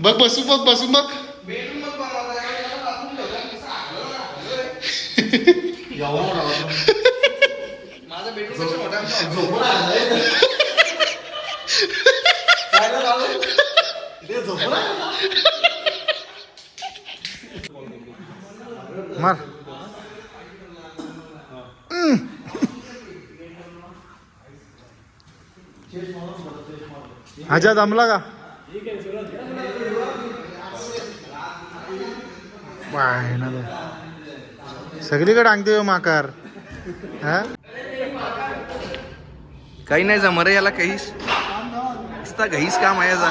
बघ बसू बघ बसू बघ. मार. आजा जमला का? बाय ना ते. सगळीकडे आणते माकार. हा? काही नाही जमर याला काहीच. नुसता घाईच काम आहे याचा.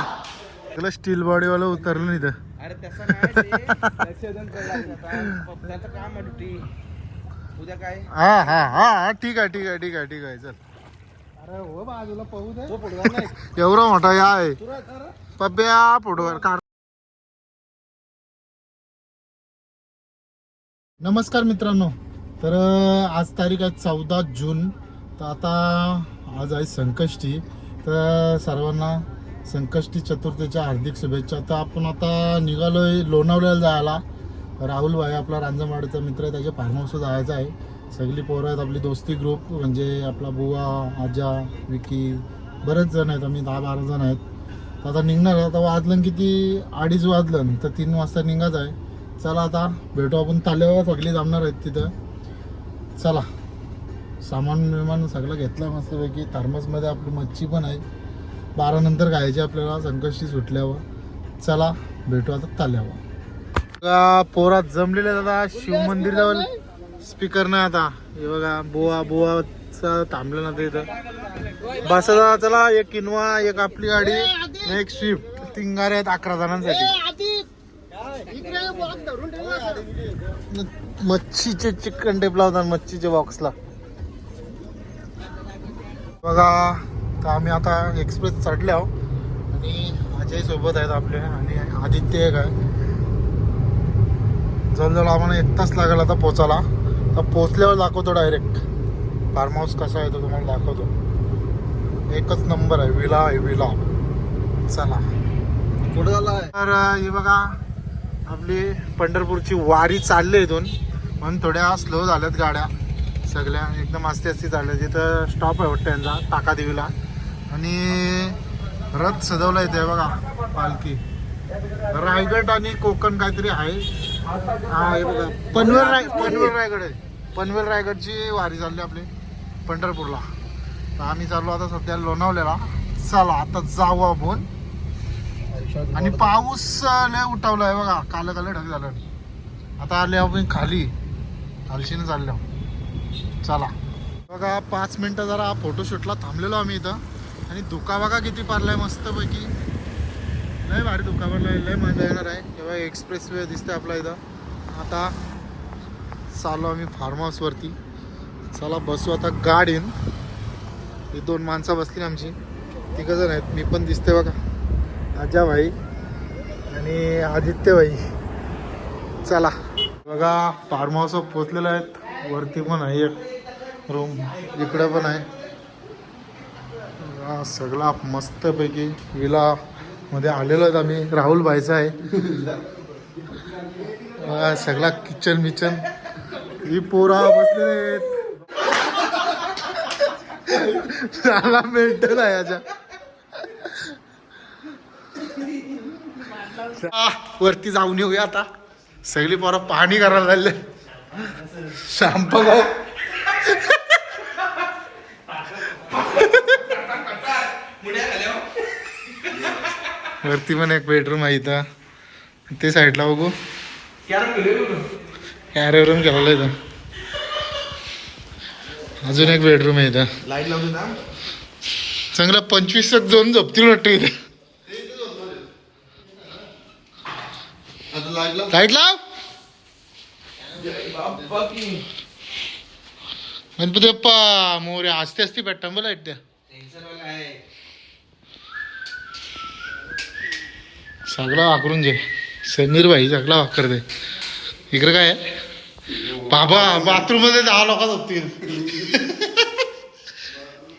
त्याला स्टील बॉडीवाला उतरलं नाही तर अरे तसं नाही त्याचं काम आहे ड्युटी. उद्या काय? हा हा हा हा ठीक आहे ठीक आहे ठीक आहे ठीक आहे चल. अरे हो बाजूला पाहू दे. तो पडवा नाही एवढा मोठा या आहे. पब्या फोटोवर काढ. नमस्कार मित्रांनो. तर आज तारीख आहे चौदा जून. तर आता आज आहे संकष्टी. तर सर्वांना संकष्टी चतुर्थीच्या हार्दिक शुभेच्छा. तर आपण आता निघालोय लोणावळ्याला जायला. राहुल भाई आपला रांजणवाडीचा मित्र आहे त्याच्या फार्म जायचं आहे. सगळी पोरं आहेत आपली दोस्ती ग्रुप म्हणजे आपला बुवा आजा विकी बरेच जण आहेत आम्ही दहा बारा जण आहेत. तर आता निघणार आहे. आता वाजलं किती? अडीच वाजलं. तर तीन वाजता निघायचं आहे. चला आता भेटू आपण. ताल्यावर सगळी जमणार आहेत तिथं. चला. सामान विमान सगळं घेतलं मस्तपैकी. थर्मसमध्ये आपली मच्छी पण आहे. बारानंतर खायची आपल्याला संकष्टी सुटल्यावर. चला भेटू आता ताल्यावर पोरात जमलेले दादा शिव मंदिर जवळ स्पीकर नाही आता. हे बघा बोवा बुवाचा थांबलं ना ते इथं. बस चला एक किनवा एक आपली गाडी एक स्विफ्ट. तीन गाड्या आहेत अकरा जणांसाठी. मच्छीचे चिकन टेप लावतात मच्छीच्या बॉक्सला बघा तर आम्ही आता एक्सप्रेस चढले आहो आणि अजय सोबत आहेत आपले आणि आदित्य एक आहे. जवळजवळ आम्हाला एक तास लागेल आता पोचायला. तर पोचल्यावर दाखवतो डायरेक्ट फार्म हाऊस कसा आहे तो तुम्हाला दाखवतो. एकच नंबर आहे विला आहे विला. चला. कुठं झाला तर हे बघा आपली पंढरपूरची वारी चालली इथून. म्हणून थोड्या स्लो झाल्यात गाड्या. सगळ्या एकदम आस्ते आस्ते चालल्या तिथं स्टॉप आहे वाटतं यांचा टाकादेवीला आणि रथ सजवला इथे बघा पालखी. रायगड आणि कोकण काहीतरी आहे. हा हे बघा पनवेल राय पनवेल रायगड आहे. पनवेल रायगडची वारी चालली आपली पंढरपूरला. तर आम्ही चाललो आता सध्या लोणावल्याला चला आता जाऊ आपण. आणि पाऊस लय उठवलाय बघा. काल काल ढग झालं. आता आले आपण खाली. खालशीने चाललो चला. बघा पाच मिनिटं जरा फोटोशूटला थांबलेलो आम्ही इथं. आणि धुका बघा किती पारलाय मस्त पैकी लय भारी धुका पडलाय लय मजा येणार आहे. तेव्हा एक्सप्रेस वे दिसते आपला इथं. आता चाललो आम्ही फार्म हाऊसवरती चला बसू आता गाडीन. ही दोन माणसं बसली आमची. तिघ जण आहेत. मी पण दिसते बघा. भाई आणि आदित्य भाई चला. बघा फार्म हाऊस पोचलेलं आहेत. वरती पण आहे एक रूम इकडं पण आहे. सगळा मस्तपैकी विला मध्ये आलेलो आहेत आम्ही. राहुल भाईचा आहे. सगळा किचन बिचन. ही पोरा बसलेले आहेत. मेंटल आहे याच्या. आ, वरती जाऊन येऊया आता. सगळी पोरं पाहणी करायला लागले. शॅम्पू भाऊ वरती पण एक बेडरूम आहे इथं. ते साईडला बघू. रूम केलेलं इथं. अजून एक बेडरूम आहे इथं. चांगला पंचवीस दोन झोपतील वाटतं इथं. लाइट लाव. लाइट लाव. गणपती बाप्पा मोरे असते असते भेटता मला लाइट द्या. सगळा वाकरून जे समीर भाई सगळा वाकर दे. इकडे काय? बाबा बाथरूममध्ये दहा लोक झोपतील.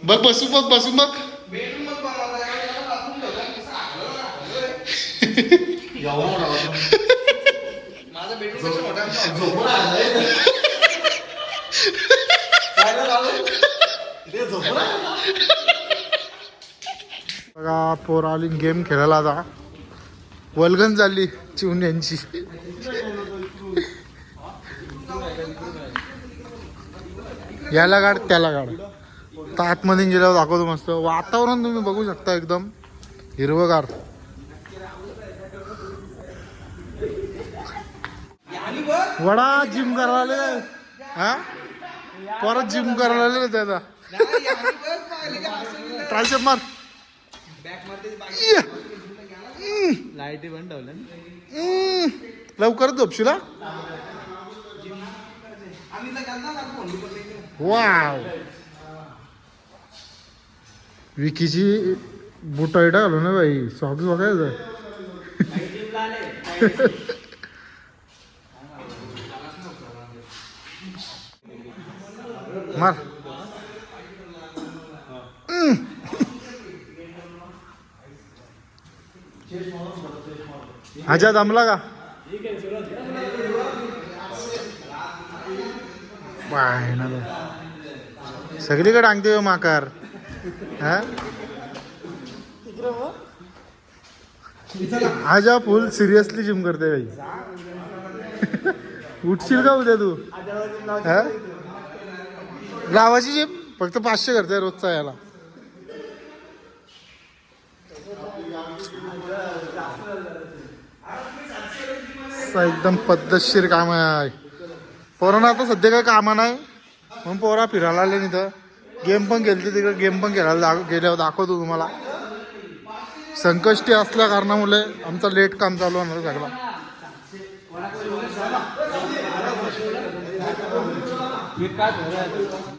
बघ बसू बघ बसू बघ. बेडरूम आहे, रे. माझा बेडरूम. बघा पोर आली गेम खेळायला आता. वल्गन झाली चिवून यांची. याला गाड त्याला गाड. तर आतमध्ये गेल्यावर दाखवतो मस्त. वातावरण तुम्ही बघू शकता एकदम. हिरवगार. वडा जिम करायला हा? परत जिम करायला त्याचा ट्रायसेप मार. लाईटी पण ठेवल्या वाव. विकीची बुटाईटा घालू ना बाई. सॉक्स बघायचं. मार. हम्म. जमला दमला का? बाय ना सगळीकडे आणते हो माकार. हा? आजा फुल सिरियसली जिम करते बाई. उठशील का उद्या तू? हा? गावाची जिम फक्त पाचशे करते रोजचा याला. असं एकदम पद्धतशीर काम आहे. पोरांना आता सध्या काही कामा नाही. म्हणून पोरा फिरायला आले नाही तर गेम पण खेळते तिकडे गेम पण खेळायला दाख गेल्यावर दाखवतो तुम्हाला. संकष्टी असल्या कारणामुळे आमचं लेट काम चालू होणार सगळा. काय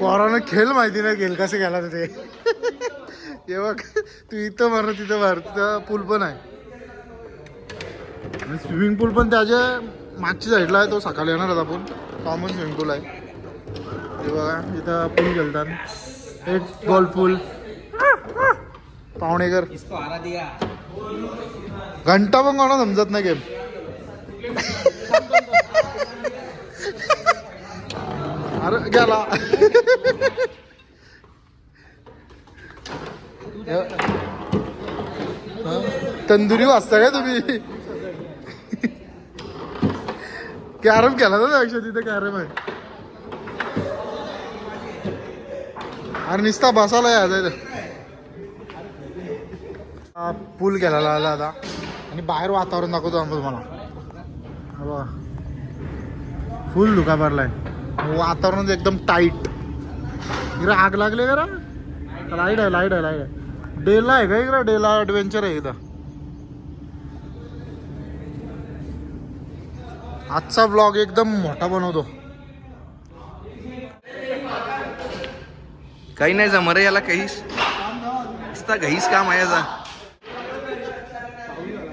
पोरानं खेळ माहिती नाही खेळ कसं गेला ते. हे बघ तू इथं मार तिथं मार तिथं पूल पण आहे. स्विमिंग पूल पण त्याच्या मागच्या साईडला आहे तो सकाळी येणार आता आपण. कॉमन स्विमिंग पूल आहे. हे बघा इथं पूल खेळतात एक गोल्फ पूल. दिया. घंटा पण कोणा समजत नाही गेम. अरे गेला. तंदुरी वाचता काय तुम्ही? कॅरम केला ना अक्षर तिथे कॅरम आहे. अरे निस्ता बसायला यायचा पूल केला आला आता. आणि बाहेर वातावरण दाखवतो आम्ही तुम्हाला. फुल धुका भरलाय वातावरण एकदम टाईट इकडे आग लागले का लाइट आहे लाइट आहे लाइट आहे. डेला आहे का इकडे? डेला ॲडव्हेंचर आहे इथं. आजचा ब्लॉग एकदम मोठा बनवतो. काही नाही जा रे याला काहीच नुसता घाईच काम आहे याचा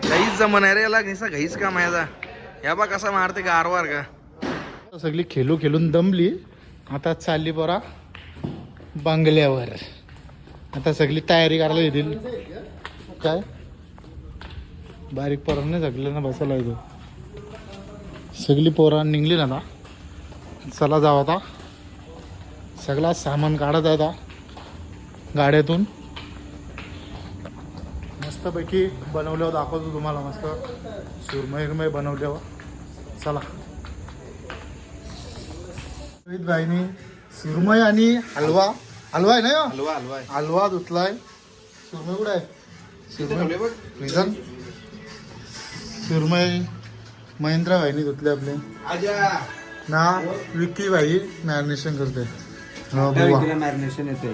घाईच जमन आहे रे याला नुसता घाईच काम आहे याचा या बा कसा मारते गारवार का? सगळी खेळू खेळून दमली. आता चालली बरा बंगल्यावर. आता सगळी तयारी करायला येतील. काय? बारीक पोरांनी सगळ्यांना बसायला येतो. सगळी पोरां निघली ना आता. चला जाऊ आता. सगळा सामान काढत आहे आता. गाड्यातून. मस्तपैकी बनवल्यावर दाखवतो तुम्हाला मस्त. सुरमय गिरमई बनवल्यावर. चला. रोहित भाईनी सुरमई आणि हलवा. हलवा आहे ना? हलवा हलवा हलवा धुतलाय. सुरमई कुठे आहे? सुरमई बघ. रिझन सुरमई महेंद्र भाईनी धुतले आपले. आजा. ना विक्की भाई मॅरिनेशन करते. मॅरिनेशन येते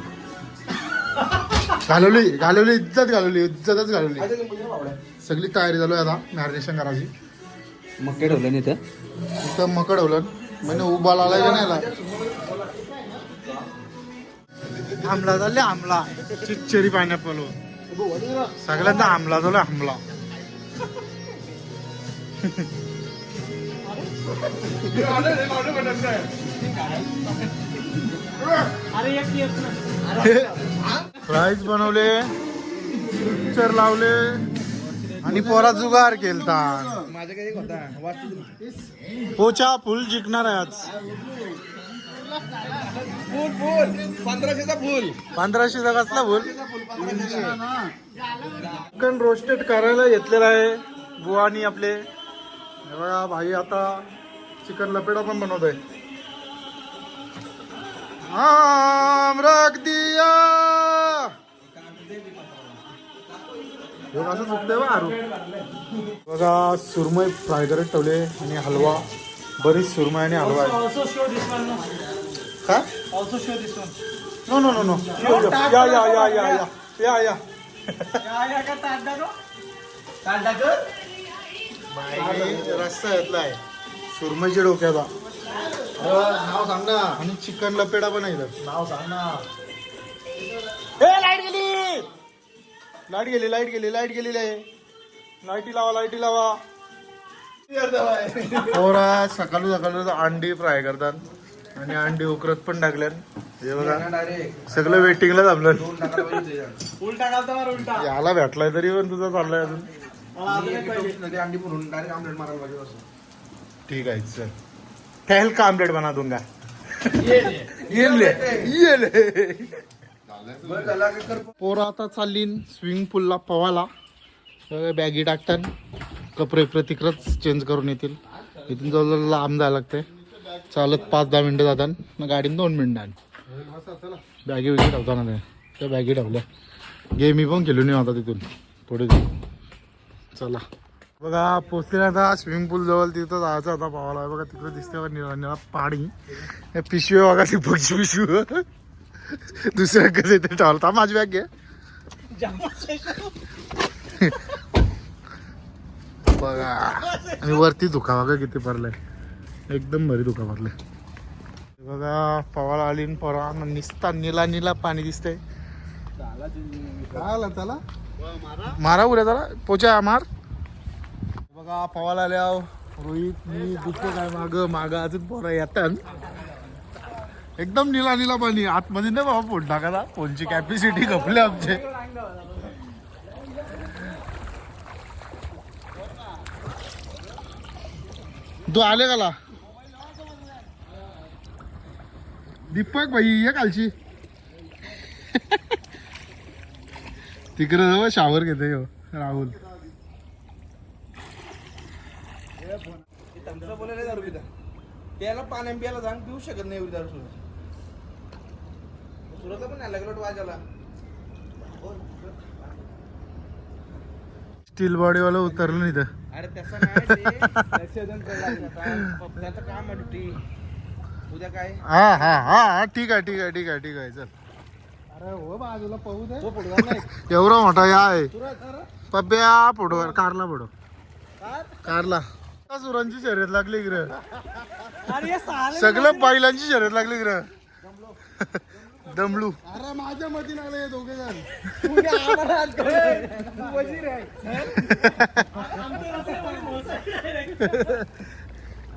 घालवली घालवली इज्जत घालवली इज्जतच घालवली. सगळी तयारी झाली आता मॅरिनेशन करायची. मग काय ठेवलं नाही इथं मकड ठेवलं म्हणजे उभा लावलाय का नाही आमला झाले आमला चिच्चेरी पायनॅपल सगळ्यांना आमला झाला आमला फ्राईज बनवले पिक्चर लावले। आणि पोरा जुगार केलता. काही होता. पोचा फुल जिंकणार आहे आज. फुल फुल. पंधराशेचा फुल. पंधराशे कसला फुल? चिकन रोस्टेड करायला घेतलेला आहे बुवानी आपले. हे बघा भाई आता चिकन लपेडा पण बनवतोय. आम रख दिया. ह्यो कसं चुकतंय बा आरू बघा सुरमई फ्राय करत ठेवले आणि हलवा. बरीच सुरमई आणि हलवा आहे. काय. नो नो नो नो या या या या या या या. रस्ता घेतलाय. सुरमईच्या डोक्याचा नाव सांग ना. आणि चिकन लपेडा पण आहे. नाव सांग ना. लाइट गेली! लाइट गेली लाइट गेली लाइट गेलेली आहे. लाईटी लावा लाईटी लावा. पोरा सकाळी सकाळी अंडी फ्राय करतात. आणि अंडी उकरत पण टाकल्यात. हे बघा सगळं वेटिंगला थांबलं. याला भेटलाय तरी पण तुझा चाललाय अजून. ठीक आहे चल. टहल का आमलेट बना दूंगा? ये ले ये ले. पोरं आता चालली स्विमिंग पूलला पवायला. सगळे बॅगी टाकतात कपडे बिपडे तिकडंच चेंज करून येतील. इथून जवळ लांब जायला लागते चालत पाच दहा मिनटं जातात. मग गाडीन दोन मिनटं बॅगी वगैरे ठेवताना ते. त्या बॅगी ठेवल्या. गे मी पण खेळून येऊ आता तिथून. थोडे चला. बघा पोचले आता स्विमिंग पूल जवळ. तिथं जायचं आता पावाला बघा तिकडे दिसते निळा निळा पाणी. पिशवी बघा ती पक्षी पिशवी. दुसऱ्या कसं ते ठेवलं माझी बॅग घे. बघा. आणि वरती धुका बघा किती पडलाय. एकदम भारी धुका पडलाय. बघा पवाला आली न निसता निला निला पाणी दिसतंय. काय आला त्याला मारा उद्या चला पोचा मार. बघा पवाला आल्या रोहित मी दुसरं काय माग. माग अजून पोरा येतात. एकदम निला निला पाणी आतमध्ये नाही बाबा फोन टाकायला. फोनची कॅपॅसिटी खपली आमचे. तू आले काला दीपक भाई ये कालची. तिकडे जवळ शावर घेते हो राहुल बोलायला त्याला पाण्या प्यायला जाऊन पिऊ शकत नाही एवढी दारू सुरत सुरतला पण नाही लागलं वाजायला. स्टील बॉडीवाला उतरलं नाही तर. अरे तसं नाही. त्याचं काम आहे ड्युटी उद्या काय? हा हा हा हा ठीक आहे ठीक आहे ठीक आहे ठीक आहे चल. अरे हो बाजूला पाहू दे. नाही. एवढा मोठा या आहे. पब्या फोटो कारला फोटो काय? कारला. सुरांची शर्यत लागली इकडे. अरे साले सगळं बैलांची शर्यत लागली इकडे. दमलू. अरे माझ्या मती लागले दोघे जण.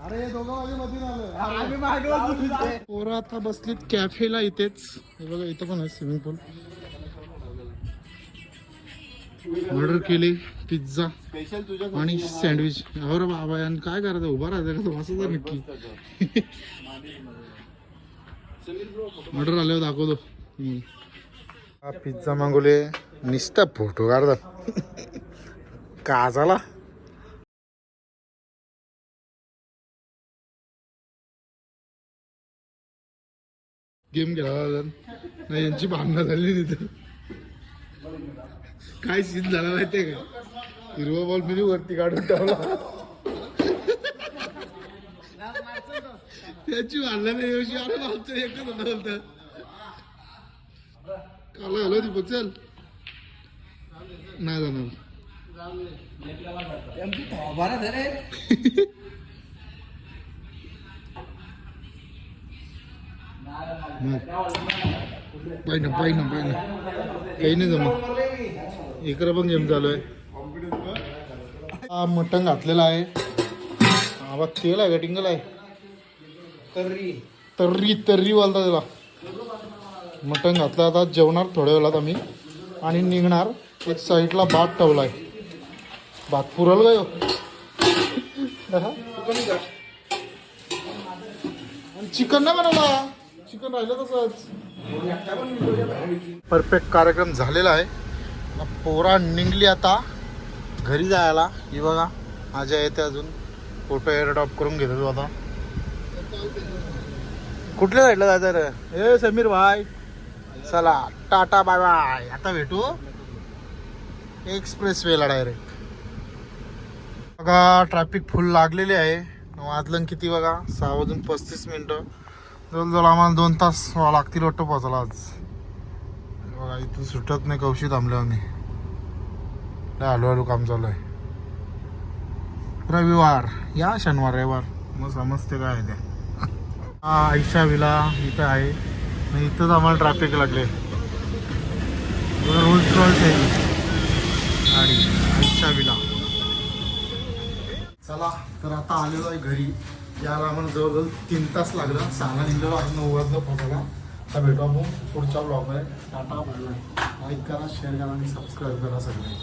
अरे दोघं माझ्या मती आलं आम्ही मागवत पोरं आता बसलीत कॅफेला इथेच. हे बघा इथं पण आहे स्विमिंग पूल ऑर्डर केली पिझ्झा आणि सँडविच अरे बाबा यानं काय करायचं? उभा राहायचं का बसायचं नक्की. ऑर्डर आल्यावर दाखवतो. हम्म. हा पिझ्झा मागवले निसता फोटो काढतात. का झाला गेम खेळायला नाही यांची भांडणं झाली तिथं. काय सीन झाला माहितीये का? हिरवा बॉल मी वरती काढून ठेवला त्याची भांडणं नाही अरे आमचं एकच होतं बोलतं काला हॅलो दीपक चल. नाही जाणार. ना पाय ना काही नाही जमा इकडं पण गेम चालू आहे. हा मटण घातलेला आहे. हा बघ तेल आहे का टिंगल आहे. तर्री. तर्री तर्री बोलता त्याला. मटण घातलं आता जेवणार थोड्या वेळात आम्ही. आणि निघणार एक साईडला भात ठेवलाय. भात पुरल ग ह्यो. आणि चिकन नाही बनवला. चिकन राहिलं तसंच. परफेक्ट कार्यक्रम झालेला आहे. पोरा निघली आता. घरी जायला. ही बघा माझ्या येते अजून. फोटो एअरडॉप करून घेतो तू आता. कुठल्या साईडला जायचं रे? ए समीर भाई. चला टाटा बाय बाय आता भेटू. एक्सप्रेस वेला डायरेक्ट बघा ट्रॅफिक फुल लागलेली आहे. वाजलं किती बघा? सहा वाजून पस्तीस मिनटं. जवळजवळ आम्हाला दोन तास लागतील वाटतं पोचायला आज. बघा इथून सुटत नाही कौशी थांबल्या आम्ही. लय हळूहळू काम चालू आहे. रविवार या शनिवार रविवार. मग समजते काय आहे ते. हा आयशा विला इथं आहे. आणि इथंच आम्हाला ट्रॅफिक लागले. रोल्स रॉयस आहे गाडी आयशा विला. चला तर आता आलेलो आहे घरी. याला आम्हाला जवळजवळ तीन तास लागला. सहाला निघलेलो आज नऊ वाजता पोहोचायला आता भेटू आपण पुढच्या ब्लॉगमध्ये टाटा बाय बाय लाईक करा शेअर करा आणि सबस्क्राईब करा सगळे.